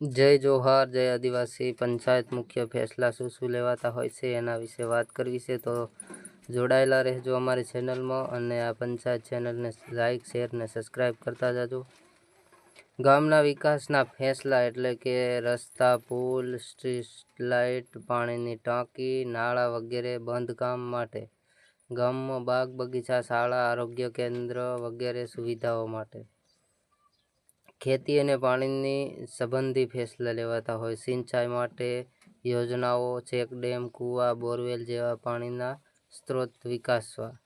જય જોહાર, જય આદિવાસી, પંચાયત મુખ્ય ફેસલા શું શું લેવાતા હોય છે એના વિશે વાત કરવી છે તો જોડાયેલા રહેજો અમારી ચેનલમાં અને આ પંચાયત ચેનલને લાઇક શેર ને સબસ્ક્રાઈબ કરતા જાજો. ગામના વિકાસના ફેસલા એટલે કે રસ્તા, પુલ, સ્ટ્રીટ લાઇટ, પાણીની ટાંકી, નાળા વગેરે બંધકામ માટે, ગામમાં બાગ બગીચા, શાળા, આરોગ્ય કેન્દ્ર વગેરે સુવિધાઓ માટે. ખેતી અને પાણીની સંબંધી ફેસલા લેવાતા હોય. સિંચાઈ માટે યોજનાઓ ચેકડેમ કૂવા, બોરવેલ જેવા પાણીના સ્ત્રોત વિકાસવા.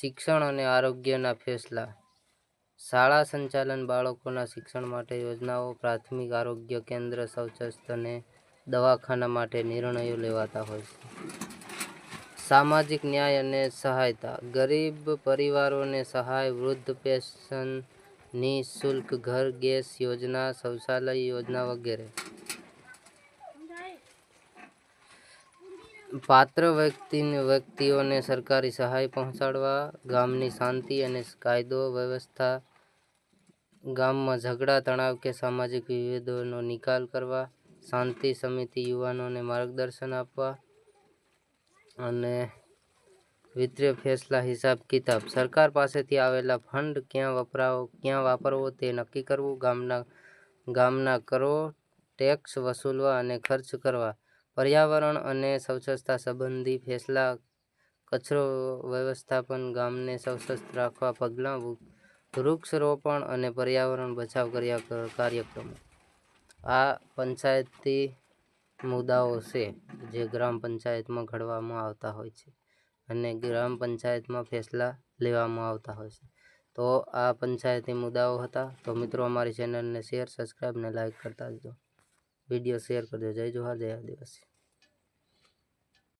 શિક્ષણ અને આરોગ્યના ફેસલા. શાળા સંચાલન બાળકોના શિક્ષણ માટે યોજનાઓ, પ્રાથમિક આરોગ્ય કેન્દ્ર, શૌચસ્થ અને દવાખાના માટે નિર્ણયો લેવાતા હોય છે. સામાજિક ન્યાય અને સહાયતા. ગરીબ પરિવારોને સહાય, વૃદ્ધ પેન્શન નિઃશુલ્ક ઘર, ગેસ યોજના, શૌચાલય યોજના વગેરે. પાત્ર વ્યક્તિને વ્યક્તિઓને સરકારી સહાય પહોંચાડવા, ગામની શાંતિ અને કાયદો વ્યવસ્થા, ગામમાં ઝઘડા, તણાવ કે સામાજિક વિભેદોનો નિકાલ કરવા, શાંતિ સમિતિ યુવાનોને માર્ગદર્શન આપવા અને વિત્તીય ફેસલા હિસાબ કિતાબ. સરકાર પાસેથી આવેલા ફંડ ક્યાં વપરાવો, ક્યાં વાપરવો તે નક્કી કરવું. ગામના ગામના કરો, ટેક્સ વસૂલવા અને ખર્ચ કરવા. પર્યાવરણ અને સ્વચ્છતા સંબંધી ફેસલા, કચરો વ્યવસ્થાપન, ગામને સ્વચ્છ રાખવા પગલાં વૃક્ષરોપણ અને પર્યાવરણ બચાવ કર્યા કાર્યક્રમો. આ પંચાયતી મુદ્દાઓ છે જે ગ્રામ પંચાયતમાં ઘડવામાં આવતા હોય છે. અને ગ્રામ પંચાયતમાં ફેસલા લેવામાં આવતા હોય છે. તો આ પંચાયતી મુદ્દાઓ હતા. તો મિત્રો, અમારી ચેનલને શેર સબસ્ક્રાઈબ ને લાઇક કરતા જજો. વીડિયો શેર કરજો. જય જોહાર, જય આદિવાસી.